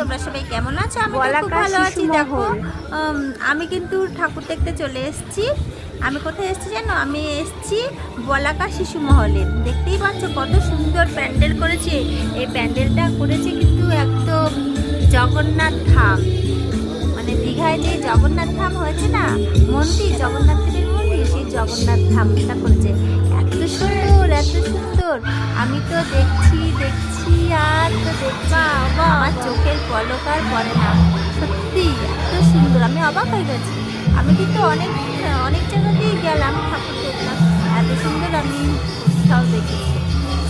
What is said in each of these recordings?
তোমরা সবাই কেমন আছো? আমি খুব ভালো আছি দেখো। আমি কিন্তু ঠাকুর দেখতে চলে এসেছি। আমি কোথায় এসেছি জানো? আমি এসেছি বলাকা শিশু মহলে। দেখতেই পাচ্ছ কত সুন্দর প্যান্ডেল করেছে। এই প্যান্ডেলটা করেছে কিন্তু একদম জগন্নাথ ধাম। মানে দীঘায় যে জগন্নাথ ধাম হয়েছে না মন্দির জগন্নাথ দেবের মন্দির সেই জগন্নাথ ধামটা করেছে। এত সুন্দর এত সুন্দর। আমি তো দেখছি দেখছি চোখের পলক আর পড়ে না। সত্যি, এত সুন্দর। আমি অবাক হয়ে গেছি। আমি কিন্তু অনেক অনেক জায়গাতেই গেলাম ঠাকুর দেখলাম এত সুন্দর আমি কোথাও দেখেছি।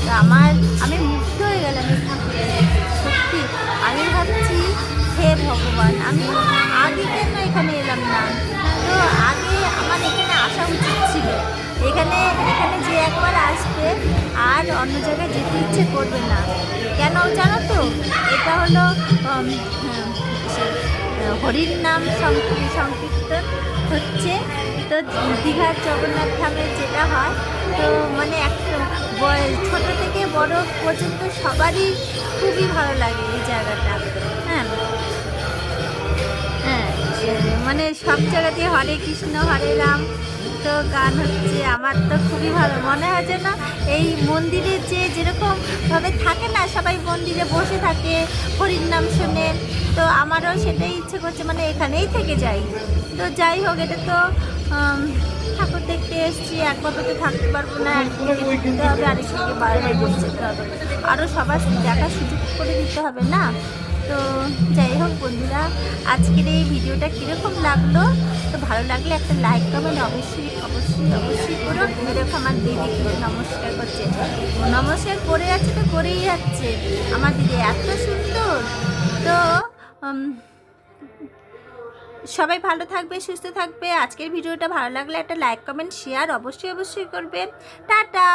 তো আমার, আমি মুগ্ধ হয়ে গেলাম এই ঠাকুর দেখে। সত্যি, আমি ভাবছি, হে ভগবান, আমি আগে কেন এখানে এলাম না? তো আগে আমার এখানে আসা উচিত ছিল। এখানে এখানে যে একবার আসবে, আর অন্য জায়গায় যেতে ইচ্ছে করবে না। কেন জানো তো? এটা হলো হ্যাঁ, হরির নাম সংকী- সংকীর্তন হচ্ছে। তো দীঘার জগন্নাথ ধামে যেটা হয় তো মানে একটা ছোট থেকে বড় পর্যন্ত সবারই খুবই ভালো লাগে এই জায়গাটা। হ্যাঁ হ্যাঁ মানে সব জায়গাতে হরে কৃষ্ণ হরে রাম তো গান হচ্ছে, আমার তো খুবই ভালো। মনে হয় যেন এই মন্দিরে যে যেরকম ভাবে থাকে না, সবাই মন্দিরে বসে থাকে, হরির নাম শোনে, তো আমারও সেটাই ইচ্ছে করছে মানে এখানেই থেকে যাই। তো যাই হোক, এটা তো ঠাকুর দেখতে এসেছি একভাবে তো থাকতে পারব না একদিকে আরেকদিকে বারবার বসে যেতে হবে। আরও সবার দেখার সুযোগ করে দিতে হবে না? তো যাই হোক বন্ধুরা, আজকের এই ভিডিওটা কীরকম লাগল? তো ভালো লাগলে একটা লাইক কমেন্ট অবশ্যই অবশ্যই অবশ্যই করো। দেখো আমার দিদি কিন্তু নমস্কার করছে। নমস্কার করে যাচ্ছে তো করেই যাচ্ছে। আমার দিদি এত সুন্দর। তো সবাই ভালো থাকবে, সুস্থ থাকবে। আজকের ভিডিওটা ভালো লাগলে একটা লাইক কমেন্ট শেয়ার অবশ্যই অবশ্যই করবে। টাটা!